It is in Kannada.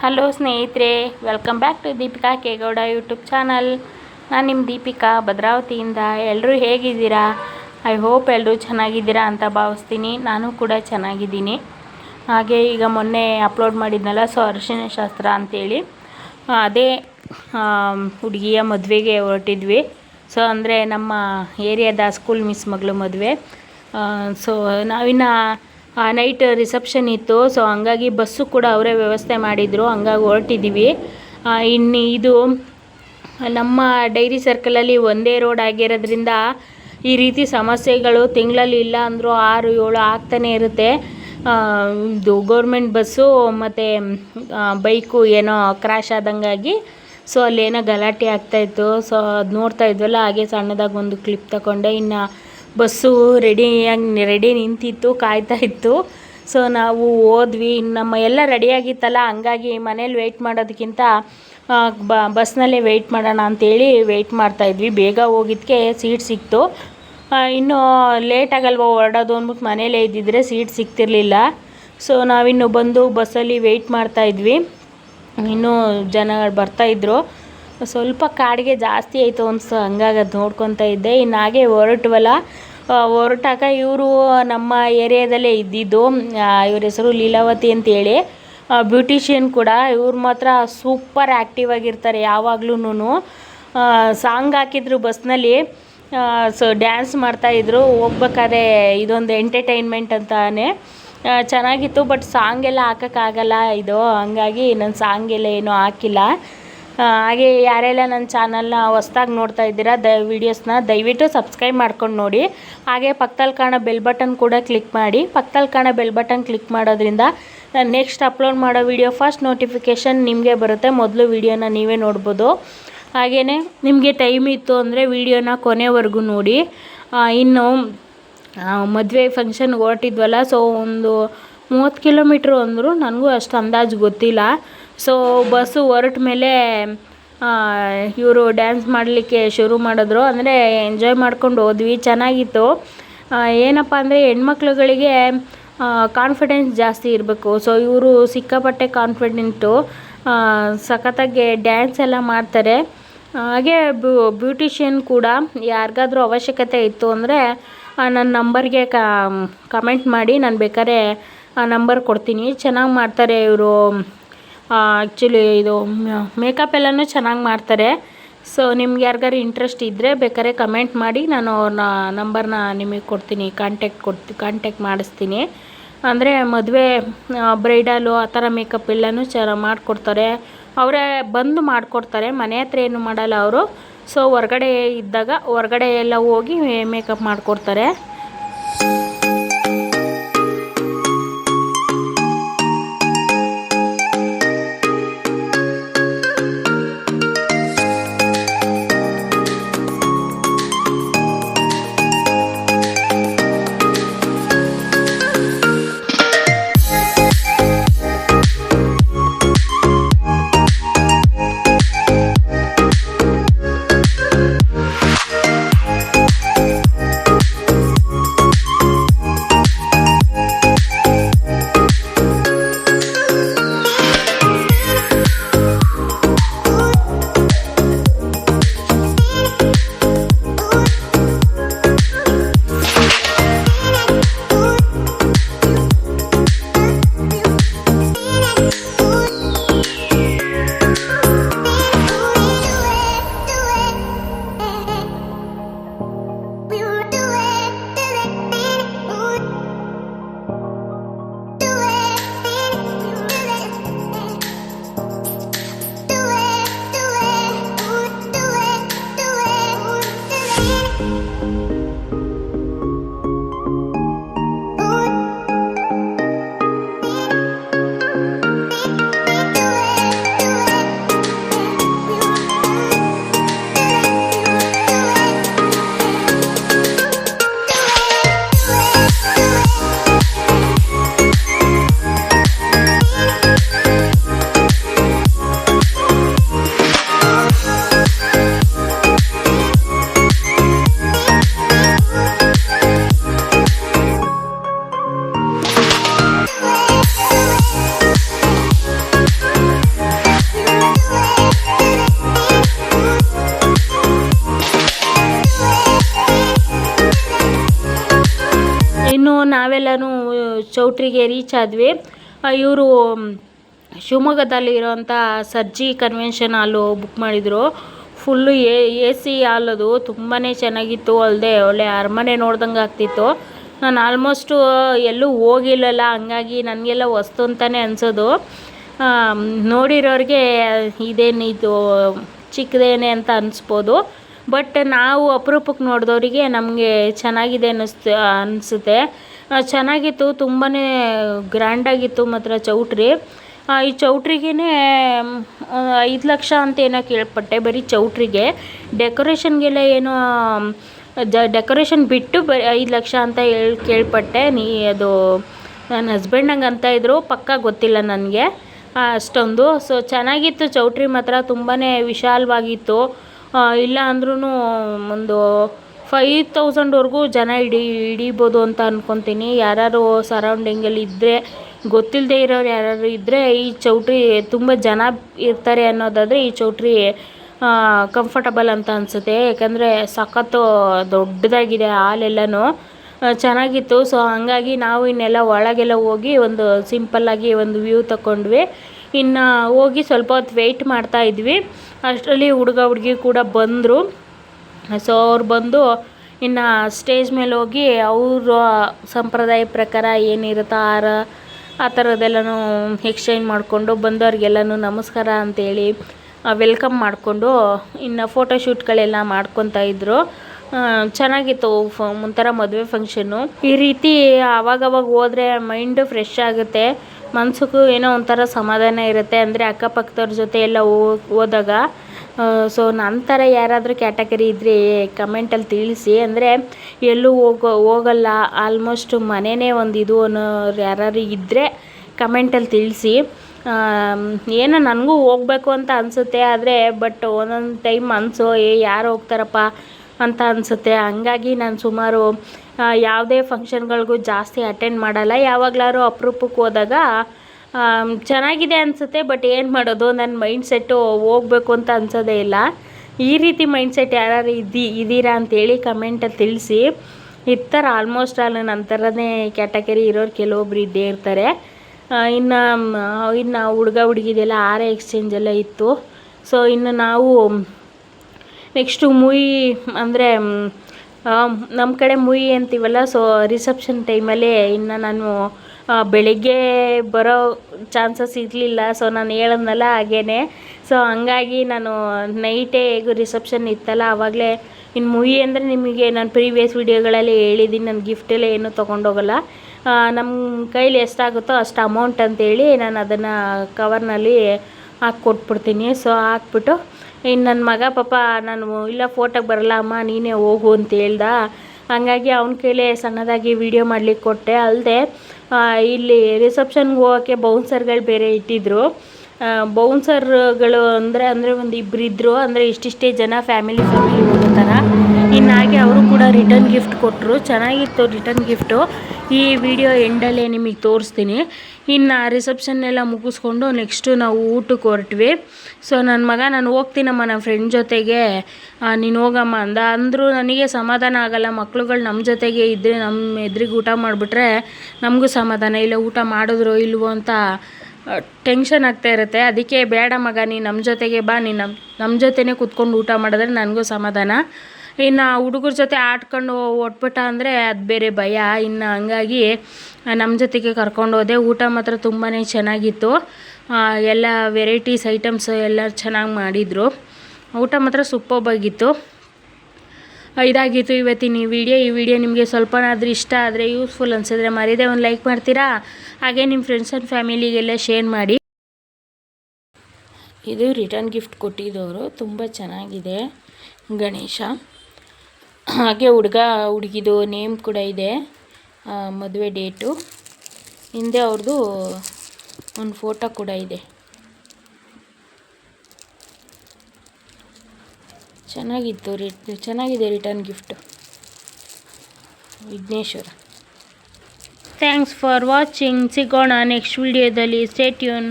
ಹಲೋ ಸ್ನೇಹಿತರೆ welcome back to Deepika Kegowda YouTube channel ನಾನು ನಿಮ್ಮ ದೀಪಿಕಾ ಭದ್ರಾವತಿಯಿಂದ. ಎಲ್ಲರೂ ಹೇಗಿದ್ದೀರಾ? ಐ ಹೋಪ್ ಎಲ್ಲರೂ ಚೆನ್ನಾಗಿದ್ದೀರಾ ಅಂತ ಭಾವಿಸ್ತೀನಿ. ನಾನು ಕೂಡ ಚೆನ್ನಾಗಿದ್ದೀನಿ. ಹಾಗೆ ಈಗ ಮೊನ್ನೆ ಅಪ್ಲೋಡ್ ಮಾಡಿದ್ನಲ್ಲ ಸೊ ಅರಿಶಿನ ಶಾಸ್ತ್ರ ಅಂತೇಳಿ. ಆ, ಅದೇ ಹುಡುಗಿಯ ಮದುವೆಗೆ ಹೊರಟಿದ್ವಿ. ಸೊ ಅಂದರೆ ನಮ್ಮ ಏರಿಯಾದ ಸ್ಕೂಲ್ ಮಿಸ್ ಮಗಳು ಮದುವೆ. ಸೊ ನಾವಿನ್ನು ನೈಟ್ ರಿಸೆಪ್ಷನ್ ಇತ್ತು ಸೊ ಹಂಗಾಗಿ ಬಸ್ಸು ಕೂಡ ಅವರೇ ವ್ಯವಸ್ಥೆ ಮಾಡಿದರು, ಹಂಗಾಗಿ ಹೊರಟಿದ್ದೀವಿ ಇನ್ನು ಇದು, ನಮ್ಮ ಡೈರಿ ಸರ್ಕಲಲ್ಲಿ ಒಂದೇ ರೋಡ್ ಆಗಿರೋದ್ರಿಂದ ಈ ರೀತಿ ಸಮಸ್ಯೆಗಳು ತಿಂಗಳಲ್ಲಿ ಇಲ್ಲ ಅಂದರೂ ಆರು, ಏಳು ಆಗ್ತಾನೆ ಇರುತ್ತೆ. ಇದು ಗೌರ್ಮೆಂಟ್ ಬಸ್ಸು ಮತ್ತು ಬೈಕು ಏನೋ ಕ್ರ್ಯಾಶ್ ಆದಂಗಾಗಿ ಸೊ ಅಲ್ಲೇನೋ ಗಲಾಟೆ ಆಗ್ತಾಯಿತ್ತು ಸೊ ಅದು ನೋಡ್ತಾ ಇದ್ವಲ್ಲ, ಹಾಗೆ ಸಣ್ಣದಾಗಿ ಒಂದು ಕ್ಲಿಪ್ ತಗೊಂಡೆ. ಇನ್ನು ಬಸ್ಸು ರೆಡಿಯಾಗಿ ರೆಡಿ ನಿಂತಿತ್ತು, ಕಾಯ್ತಾ ಇತ್ತು. ಸೊ ನಾವು ಹೋದ್ವಿ. ನಮ್ಮ ಎಲ್ಲ ರೆಡಿಯಾಗಿತ್ತಲ್ಲ ಹಂಗಾಗಿ ಮನೇಲಿ ವೆಯ್ಟ್ ಮಾಡೋದಕ್ಕಿಂತ ಬ, ಬಸ್ನಲ್ಲೇ ವೆಯ್ಟ್ ಮಾಡೋಣ ಅಂತೇಳಿ ವೆಯ್ಟ್ ಮಾಡ್ತಾಯಿದ್ವಿ ಬೇಗ ಹೋಗಿದ್ದಕ್ಕೆ ಸೀಟ್ ಸಿಕ್ತು. ಇನ್ನೂ ಲೇಟ್ ಆಗಲ್ವ ಹೊರಡೋದು ಅಂದ್ಬಿಟ್ಟು ಮನೇಲೇ ಇದ್ದಿದ್ರೆ ಸೀಟ್ ಸಿಗ್ತಿರ್ಲಿಲ್ಲ. ಸೊ ನಾವಿನ್ನು ಬಂದು ಬಸ್ಸಲ್ಲಿ ವೆಯ್ಟ್ ಮಾಡ್ತಾಯಿದ್ವಿ ಇನ್ನೂ ಜನಗಳು ಬರ್ತಾಯಿದ್ರು ಸ್ವಲ್ಪ ಕಾಡಿಗೆ ಜಾಸ್ತಿ ಆಯಿತು ಅನ್ಸು ಹಂಗಾಗಿ ಅದು ನೋಡ್ಕೊತಾ ಇದ್ದೆ. ಇನ್ನು ಹಾಗೆ ಹೊರಟ್ವಲ್ಲ. ಹೊರಟಾಗ ಇವರು ನಮ್ಮ ಏರಿಯಾದಲ್ಲೇ ಇದ್ದಿದ್ದು ಇವ್ರ ಹೆಸರು ಲೀಲಾವತಿ ಅಂತೇಳಿ. ಬ್ಯೂಟಿಷಿಯನ್ ಕೂಡ. ಇವ್ರು ಮಾತ್ರ ಸೂಪರ್ ಆ್ಯಕ್ಟಿವ್ ಆಗಿರ್ತಾರೆ ಯಾವಾಗ್ಲೂ ಸಾಂಗ್ ಹಾಕಿದ್ರು ಬಸ್ನಲ್ಲಿ. ಸೊ ಡ್ಯಾನ್ಸ್ ಮಾಡ್ತಾಯಿದ್ರು ಹೋಗ್ಬೇಕಾದ್ರೆ ಇದೊಂದು ಎಂಟರ್ಟೈನ್ಮೆಂಟ್ ಅಂತಾನೆ. ಚೆನ್ನಾಗಿತ್ತು, ಬಟ್ ಸಾಂಗ್ ಎಲ್ಲ ಹಾಕೋಕ್ಕಾಗಲ್ಲ ಇದು. ಹಂಗಾಗಿ ನಾನು ಸಾಂಗ್ ಎಲ್ಲ ಏನೂ ಹಾಕಿಲ್ಲ. ಹಾಗೆ ಯಾರೆಲ್ಲ ನನ್ನ ಚಾನಲ್ನ ಹೊಸ್ದಾಗಿ ನೋಡ್ತಾ ಇದ್ದೀರಾ, ದ ವೀಡಿಯೋಸ್ನ ದಯವಿಟ್ಟು ಸಬ್ಸ್ಕ್ರೈಬ್ ಮಾಡ್ಕೊಂಡು ನೋಡಿ. ಹಾಗೆ ಪಕ್ಕದಲ್ಲಿ ಕಾಣೋ ಬೆಲ್ ಬಟನ್ ಕೂಡ ಕ್ಲಿಕ್ ಮಾಡಿ. ಪಕ್ಕದಲ್ಲಿ ಕಾಣೋ ಬೆಲ್ ಬಟನ್ ಕ್ಲಿಕ್ ಮಾಡೋದ್ರಿಂದ ನೆಕ್ಸ್ಟ್ ಅಪ್ಲೋಡ್ ಮಾಡೋ ವಿಡಿಯೋ ಫಸ್ಟ್ ನೋಟಿಫಿಕೇಷನ್ ನಿಮಗೆ ಬರುತ್ತೆ. ಮೊದಲು ವೀಡಿಯೋನ ನೀವೇ ನೋಡ್ಬೋದು. ಹಾಗೆಯೇ ನಿಮಗೆ ಟೈಮ್ ಇತ್ತು ಅಂದರೆ ವೀಡಿಯೋನ ಕೊನೆವರೆಗೂ ನೋಡಿ. ಇನ್ನು ಮದುವೆ ಫಂಕ್ಷನ್ಗೆ ಹೊರಟಿದ್ವಲ್ಲ ಸೊ ಒಂದು ಮೂವತ್ತು ಕಿಲೋಮೀಟ್ರು ಅಂದರು ನನಗೂ ಅಷ್ಟು ಅಂದಾಜು ಗೊತ್ತಿಲ್ಲ. ಸೊ ಬಸ್ಸು ಹೊರಟ ಮೇಲೆ ಇವರು ಡ್ಯಾನ್ಸ್ ಮಾಡಲಿಕ್ಕೆ ಶುರು ಮಾಡಿದ್ರು. ಅಂದರೆ ಎಂಜಾಯ್ ಮಾಡ್ಕೊಂಡು ಹೋದ್ವಿ. ಚೆನ್ನಾಗಿತ್ತು. ಏನಪ್ಪ ಅಂದರೆ ಹೆಣ್ಮಕ್ಳುಗಳಿಗೆ ಕಾನ್ಫಿಡೆನ್ಸ್ ಜಾಸ್ತಿ ಇರಬೇಕು. ಸೊ ಇವರು ಸಿಕ್ಕಾಪಟ್ಟೆ ಕಾನ್ಫಿಡೆಂಟು ಸಖತ್ತಾಗಿ ಡ್ಯಾನ್ಸ್ ಎಲ್ಲ ಮಾಡ್ತಾರೆ. ಹಾಗೆ ಬ್ಯೂಟಿಷಿಯನ್ ಕೂಡ ಯಾರಿಗಾದ್ರೂ ಅವಶ್ಯಕತೆ ಇತ್ತು ಅಂದರೆ ನನ್ನ ನಂಬರ್ಗೆ ಕಮೆಂಟ್ ಮಾಡಿ. ನಾನು ಬೇಕಾದ್ರೆ, ಆ ನಂಬರ್ ಕೊಡ್ತೀನಿ. ಚೆನ್ನಾಗಿ ಮಾಡ್ತಾರೆ ಇವರು. ಆ್ಯಕ್ಚುಲಿ ಇದು ಮೇಕಪ್ ಎಲ್ಲನೂ ಚೆನ್ನಾಗಿ ಮಾಡ್ತಾರೆ. ಸೊ ನಿಮ್ಗೆ ಯಾರಿಗಾರು ಇಂಟ್ರೆಸ್ಟ್ ಇದ್ದರೆ ಬೇಕಾದ್ರೆ ಕಮೆಂಟ್ ಮಾಡಿ, ನಾನು ಅವ್ರನ್ನ ನಂಬರ್ನ ನಿಮಗೆ ಕೊಡ್ತೀನಿ ಕಾಂಟ್ಯಾಕ್ಟ್ ಕೊಡ್ತಿ ಕಾಂಟ್ಯಾಕ್ಟ್ ಮಾಡಿಸ್ತೀನಿ. ಅಂದರೆ ಮದುವೆ ಬ್ರೈಡಲು ಆ ಥರ ಮೇಕಪ್ ಎಲ್ಲನೂ ಚೆನ್ನಾಗಿ ಮಾಡಿಕೊಡ್ತಾರೆ. ಅವರೇ ಬಂದು ಮಾಡಿಕೊಡ್ತಾರೆ, ಮನೆ ಹತ್ರ ಏನು ಮಾಡಲ್ಲ ಅವರು. ಸೊ ಹೊರಗಡೆ ಇದ್ದಾಗ ಹೊರಗಡೆ ಎಲ್ಲ ಹೋಗಿ ಮೇಕಪ್ ಮಾಡಿಕೊಡ್ತಾರೆ. you ಚೌಟ್ರಿಗೆ ರೀಚ್ ಆದ್ವಿ. ಇವರು ಶಿವಮೊಗ್ಗದಲ್ಲಿ ಇರೋಂಥ ಸರ್ಜಿ ಕನ್ವೆನ್ಷನ್ ಹಾಲು ಬುಕ್ ಮಾಡಿದರು. ಫುಲ್ಲು ಎ ಎ ಸಿ ಹಾಲದು ತುಂಬಾ ಚೆನ್ನಾಗಿತ್ತು. ಅಲ್ಲದೆ ಒಳ್ಳೆ ಅರಮನೆ ನೋಡ್ದಂಗೆ ಆಗ್ತಿತ್ತು. ನಾನು ಆಲ್ಮೋಸ್ಟು ಎಲ್ಲೂ ಹೋಗಿಲ್ಲಲ್ಲ, ಹಂಗಾಗಿ ನನಗೆಲ್ಲ ವಸ್ತು ಅಂತಲೇ ಅನಿಸೋದು. ನೋಡಿರೋರಿಗೆ ಇದೇನಿದು ಇದು ಚಿಕ್ಕದೇನೆ ಅಂತ ಅನಿಸ್ಬೋದು. ಬಟ್ ನಾವು ಅಪರೂಪಕ್ಕೆ ನೋಡಿದವರಿಗೆ ನಮಗೆ ಚೆನ್ನಾಗಿದೆ ಅನ್ನಿಸ್ತು, ಅನಿಸುತ್ತೆ. ಚೆನ್ನಾಗಿತ್ತು ತುಂಬಾ ಗ್ರ್ಯಾಂಡಾಗಿತ್ತು ಮಾತ್ರ ಚೌಟ್ರಿ. ಈ ಚೌಟ್ರಿಗೇ ಐದು ಲಕ್ಷ ಅಂತ ಏನೋ ಕೇಳ್ಪಟ್ಟೆ ಬರೀ ಚೌಟ್ರಿಗೆ. ಡೆಕೋರೇಷನ್ಗೆಲ್ಲ ಏನೋ, ಜ, ಡೆಕೋರೇಷನ್ ಬಿಟ್ಟು ಬ, ಐದು ಲಕ್ಷ ಅಂತ ಹೇಳಿ, ಕೇಳ್ಪಟ್ಟೆ. ನೀ, ಅದು, ನನ್ನ ಹಸ್ಬೆಂಡ್ ಹಂಗೆ ಅಂತ ಇದ್ದರು ಪಕ್ಕ ಗೊತ್ತಿಲ್ಲ ನನಗೆ. ಅಷ್ಟೊಂದು. ಸೊ, ಚೆನ್ನಾಗಿತ್ತು ಚೌಟ್ರಿ ಮಾತ್ರ ತುಂಬಾ ವಿಶಾಲವಾಗಿತ್ತು. ಇಲ್ಲ ಅಂದ್ರೂ ಒಂದು ಫೈವ್ ತೌಸಂಡ್ವರೆಗೂ ಜನ ಹಿಡಿ, ಹಿಡಿಬೋದು ಅಂತ ಅಂದ್ಕೊತೀನಿ ಯಾರು ಸರೌಂಡಿಂಗಲ್ಲಿ ಇದ್ದರೆ ಗೊತ್ತಿಲ್ಲದೆ ಇರೋರು ಯಾರಾದ್ರು ಇದ್ದರೆ ಈ ಚೌಟ್ರಿ ತುಂಬ ಜನ ಇರ್ತಾರೆ ಅನ್ನೋದಾದರೆ ಈ ಚೌಟ್ರಿ ಕಂಫರ್ಟಬಲ್ ಅಂತ ಅನಿಸುತ್ತೆ. ಯಾಕಂದರೆ ಸಖತ್ತು ದೊಡ್ಡದಾಗಿದೆ ಹಾಲೆಲ್ಲನೂ. ಚೆನ್ನಾಗಿತ್ತು. ಸೊ ಹಂಗಾಗಿ ನಾವು ಇನ್ನೆಲ್ಲ ಒಳಗೆಲ್ಲ ಹೋಗಿ ಒಂದು ಸಿಂಪಲ್ಲಾಗಿ ಒಂದು ವ್ಯೂ ತಗೊಂಡ್ವಿ ಇನ್ನು ಹೋಗಿ ಸ್ವಲ್ಪ ಹೊತ್ತು ವೆಯ್ಟ್ ಮಾಡ್ತಾ ಇದ್ವಿ. ಅಷ್ಟರಲ್ಲಿ ಹುಡುಗ ಹುಡುಗಿ ಕೂಡ ಬಂದರು. ಸೊ ಅವ್ರು ಬಂದು ಇನ್ನು ಸ್ಟೇಜ್ ಮೇಲೆ ಹೋಗಿ ಅವರ ಸಂಪ್ರದಾಯ ಪ್ರಕಾರ ಏನಿರುತ್ತೆ ಆರ ಆ ಥರದ್ದೆಲ್ಲನೂ ಎಕ್ಸ್ಚೇಂಜ್ ಮಾಡಿಕೊಂಡು ಬಂದವ್ರಿಗೆಲ್ಲನೂ ನಮಸ್ಕಾರ ಅಂತೇಳಿ ವೆಲ್ಕಮ್ ಮಾಡಿಕೊಂಡು ಇನ್ನು ಫೋಟೋಶೂಟ್ಗಳೆಲ್ಲ ಮಾಡ್ಕೊತಾ ಇದ್ದರು ಚೆನ್ನಾಗಿತ್ತು ಒಂಥರ ಮದುವೆ ಫಂಕ್ಷನ್ನು ಈ ರೀತಿ ಆವಾಗವಾಗ ಹೋದರೆ ಮೈಂಡು ಫ್ರೆಶ್ ಆಗುತ್ತೆ. ಮನ್ಸಿಗೂ ಏನೋ ಒಂಥರ ಸಮಾಧಾನ ಇರುತ್ತೆ ಅಂದರೆ ಅಕ್ಕಪಕ್ಕದವ್ರ ಜೊತೆ ಎಲ್ಲ ಹೋದಾಗ ಸೊ ನನ್ನ ಥರ ಯಾರಾದರೂ ಕ್ಯಾಟಗರಿ ಇದ್ದರೆ ಕಮೆಂಟಲ್ಲಿ ತಿಳಿಸಿ. ಅಂದರೆ ಎಲ್ಲೂ ಹೋಗೋ, ಹೋಗಲ್ಲ ಆಲ್ಮೋಸ್ಟ್ ಮನೆಯೇ ಒಂದು ಇದು ಅನ್ನೋರು ಯಾರಾದ್ರು ಇದ್ದರೆ ಕಮೆಂಟಲ್ಲಿ ತಿಳಿಸಿ. ಏನೋ ನನಗೂ ಹೋಗ್ಬೇಕು ಅಂತ ಅನಿಸುತ್ತೆ, ಆದರೆ ಬಟ್ ಒಂದೊಂದು ಟೈಮ್ ಮನಸ್ಸು ಏ, ಯಾರು ಹೋಗ್ತಾರಪ್ಪ? ಅಂತ ಅನಿಸುತ್ತೆ. ಹಂಗಾಗಿ ನಾನು ಸುಮಾರು ಯಾವುದೇ ಫಂಕ್ಷನ್ಗಳಿಗೂ ಜಾಸ್ತಿ ಅಟೆಂಡ್ ಮಾಡಲ್ಲ. ಯಾವಾಗಲಾದ್ರು ಅಪರೂಪಕ್ಕೆ ಹೋದಾಗ ಚೆನ್ನಾಗಿದೆ ಅನಿಸುತ್ತೆ, ಬಟ್ ಏನು ಮಾಡೋದು? ನನ್ನ ಮೈಂಡ್ ಸೆಟ್ಟು ಹೋಗಬೇಕು ಅಂತ ಅನ್ಸೋದೇ ಇಲ್ಲ. ಈ ರೀತಿ ಮೈಂಡ್ ಸೆಟ್ ಯಾರು ಇದ್ದಿ, ಇದ್ದೀರಾ ಅಂತೇಳಿ ಕಮೆಂಟಲ್ಲಿ ತಿಳಿಸಿ. ಇರ್ತಾರೆ ಆಲ್ಮೋಸ್ಟ್ ಆಲ್ ನನ್ನ ಥರನೇ ಕ್ಯಾಟಗರಿ ಇರೋರು ಕೆಲವೊಬ್ರು ಇದ್ದೇ ಇರ್ತಾರೆ. ಇನ್ನು ಇನ್ನು ಹುಡುಗ ಹುಡುಗಿದೆಲ್ಲ ಆರೇ ಎಕ್ಸ್ಚೇಂಜ್ ಎಲ್ಲ ಇತ್ತು. ಸೊ ಇನ್ನು ನಾವು ನೆಕ್ಸ್ಟು ಮುಯಿ, ಅಂದರೆ ನಮ್ಮ ಕಡೆ ಮುಯಿ ಅಂತೀವಲ್ಲ ಸೊ ರಿಸೆಪ್ಷನ್ ಟೈಮಲ್ಲಿ ಇನ್ನು ನಾನು ಬೆಳಿಗ್ಗೆ ಬರೋ ಚಾನ್ಸಸ್ ಇರಲಿಲ್ಲ. ಸೊ ನಾನು ಹೇಳಿದ್ನಲ್ಲ ಹಾಗೇ ಸೊ ಹಂಗಾಗಿ ನಾನು ನೈಟೇ ಹೇಗೂ ರಿಸೆಪ್ಷನ್ ಇತ್ತಲ್ಲ ಆವಾಗಲೇ ಇನ್ನು ಮುಯಿ ಅಂದರೆ ನಿಮಗೆ ನಾನು ಪ್ರೀವಿಯಸ್ ವೀಡಿಯೋಗಳಲ್ಲಿ ಹೇಳಿದ್ದೀನಿ ನಾನು ಗಿಫ್ಟೆಲ್ಲ ಏನೂ ತೊಗೊಂಡೋಗಲ್ಲ. ನಮ್ಮ ಕೈಲಿ ಎಷ್ಟಾಗುತ್ತೋ ಅಷ್ಟು ಅಮೌಂಟ್ ಅಂತೇಳಿ ನಾನು ಅದನ್ನು ಕವರ್ನಲ್ಲಿ ಹಾಕಿ ಕೊಟ್ಬಿಡ್ತೀನಿ ಸೊ ಹಾಕ್ಬಿಟ್ಟು ಇನ್ನು ನನ್ನ ಮಗ ಪಾಪ ನಾನು ಇಲ್ಲ ಫೋಟೋಗೆ ಬರಲ್ಲ, ಅಮ್ಮ ನೀನೇ ಹೋಗು ಅಂತ ಹೇಳ್ದ. ಹಾಗಾಗಿ ಅವನ ಕೈಲೇ ಸಣ್ಣದಾಗಿ ವೀಡಿಯೋ ಮಾಡ್ಲಿಕ್ಕೆ ಕೊಟ್ಟೆ. ಅಲ್ಲದೆ ಇಲ್ಲಿ ರಿಸೆಪ್ಷನ್ಗೆ ಹೋಗೋಕ್ಕೆ ಬೌನ್ಸರ್ಗಳು ಬೇರೆ ಇಟ್ಟಿದ್ರು. ಬೌನ್ಸರ್ಗಳು ಅಂದರೆ ಅಂದರೆ ಒಂದು ಇಬ್ಬರು ಇದ್ದರು ಅಂದರೆ ಇಷ್ಟಿಷ್ಟೇ ಜನ ಫ್ಯಾಮಿಲಿ ಫ್ಯಾಮಿಲಿ ಹೋಗೋ ಥರ ಇನ್ನು ಹಾಗೆ ಅವರು ಕೂಡ ರಿಟರ್ನ್ ಗಿಫ್ಟ್ ಕೊಟ್ಟರು ಚೆನ್ನಾಗಿತ್ತು ರಿಟರ್ನ್ ಗಿಫ್ಟು ಈ ವಿಡಿಯೋ ಎಂಡಲ್ಲೇ ನಿಮಗೆ ತೋರಿಸ್ತೀನಿ. ಇನ್ನು ರಿಸೆಪ್ಷನ್ ಎಲ್ಲ ಮುಗಿಸ್ಕೊಂಡು ನೆಕ್ಸ್ಟು ನಾವು ಊಟಕ್ಕೆ ಹೊರಟ್ವಿ. ಸೊ ನನ್ನ ಮಗ, ನಾನು ಹೋಗ್ತೀನಮ್ಮ ನನ್ನ ಫ್ರೆಂಡ್ ಜೊತೆಗೆ. ನೀನು ಹೋಗಮ್ಮ ಅಂದ. ಅಂದರೂ ನನಗೆ ಸಮಾಧಾನ ಆಗಲ್ಲ. ಮಕ್ಳುಗಳು ನಮ್ಮ ಜೊತೆಗೆ ಇದ್ದರೆ ನಮ್ಮ ಎದುರಿಗೆ ಊಟ ಮಾಡಿಬಿಟ್ರೆ ನಮಗೂ ಸಮಾಧಾನ. ಇಲ್ಲ, ಊಟ ಮಾಡಿದ್ರು ಇಲ್ವೋ ಅಂತ ಟೆನ್ಷನ್ ಆಗ್ತಾ ಇರುತ್ತೆ. ಅದಕ್ಕೆ ಬೇಡ ಮಗ, ನೀನು ನಮ್ಮ ಜೊತೆಗೆ ಬಾ. ನೀನು ನಮ್ಮ ನಮ್ಮ ಕುತ್ಕೊಂಡು ಊಟ ಮಾಡಿದ್ರೆ ನನಗೂ ಸಮಾಧಾನ. ಇನ್ನು ಹುಡುಗರ ಜೊತೆ ಆಡ್ಕೊಂಡು ಒಟ್ಬಿಟ್ಟ ಅಂದರೆ ಅದು ಬೇರೆ ಭಯ. ಇನ್ನು ಹಂಗಾಗಿ ನಮ್ಮ ಜೊತೆಗೆ ಕರ್ಕೊಂಡು ಹೋದೆ. ಊಟ ಮಾತ್ರ ತುಂಬಾ ಚೆನ್ನಾಗಿತ್ತು. ಎಲ್ಲ ವೆರೈಟೀಸ್, ಐಟಮ್ಸ್ ಎಲ್ಲ ಚೆನ್ನಾಗಿ ಮಾಡಿದರು. ಊಟ ಮಾತ್ರ ಸೂಪರ್ಬಾಗಿತ್ತು ಇದಾಗಿತ್ತು ಇವತ್ತಿನ ಈ ವಿಡಿಯೋ. ಈ ವಿಡಿಯೋ ನಿಮಗೆ ಸ್ವಲ್ಪನಾದರೂ ಇಷ್ಟ ಆದರೆ, ಯೂಸ್ಫುಲ್ ಅನಿಸಿದ್ರೆ ಮರಿದೇ ಒಂದು ಲೈಕ್ ಮಾಡ್ತೀರಾ? ಹಾಗೆ ನಿಮ್ಮ ಫ್ರೆಂಡ್ಸ್ ಆ್ಯಂಡ್ ಫ್ಯಾಮಿಲಿಗೆಲ್ಲ ಶೇರ್ ಮಾಡಿ. ಇದು ರಿಟರ್ನ್ ಗಿಫ್ಟ್ ಕೊಟ್ಟಿದ್ದವರು. ತುಂಬ ಚೆನ್ನಾಗಿದೆ ಗಣೇಶ. ಹಾಗೆ ಹುಡುಗ, ಹುಡುಗಿದು ನೇಮ್ ಕೂಡ ಇದೆ ಮದುವೆ ಡೇಟು ಹಿಂದೆ ಅವ್ರದ್ದು ಒಂದು ಫೋಟೋ ಕೂಡ ಇದೆ. ಚೆನ್ನಾಗಿತ್ತು ರಿಟ್ ಚೆನ್ನಾಗಿದೆ return gift Vighneshwara. Thanks for watching ಸಿಗೋಣ ನೆಕ್ಸ್ಟ್ ವಿಡಿಯೋದಲ್ಲಿ ಸ್ಟೇಟ್ಯೂನ್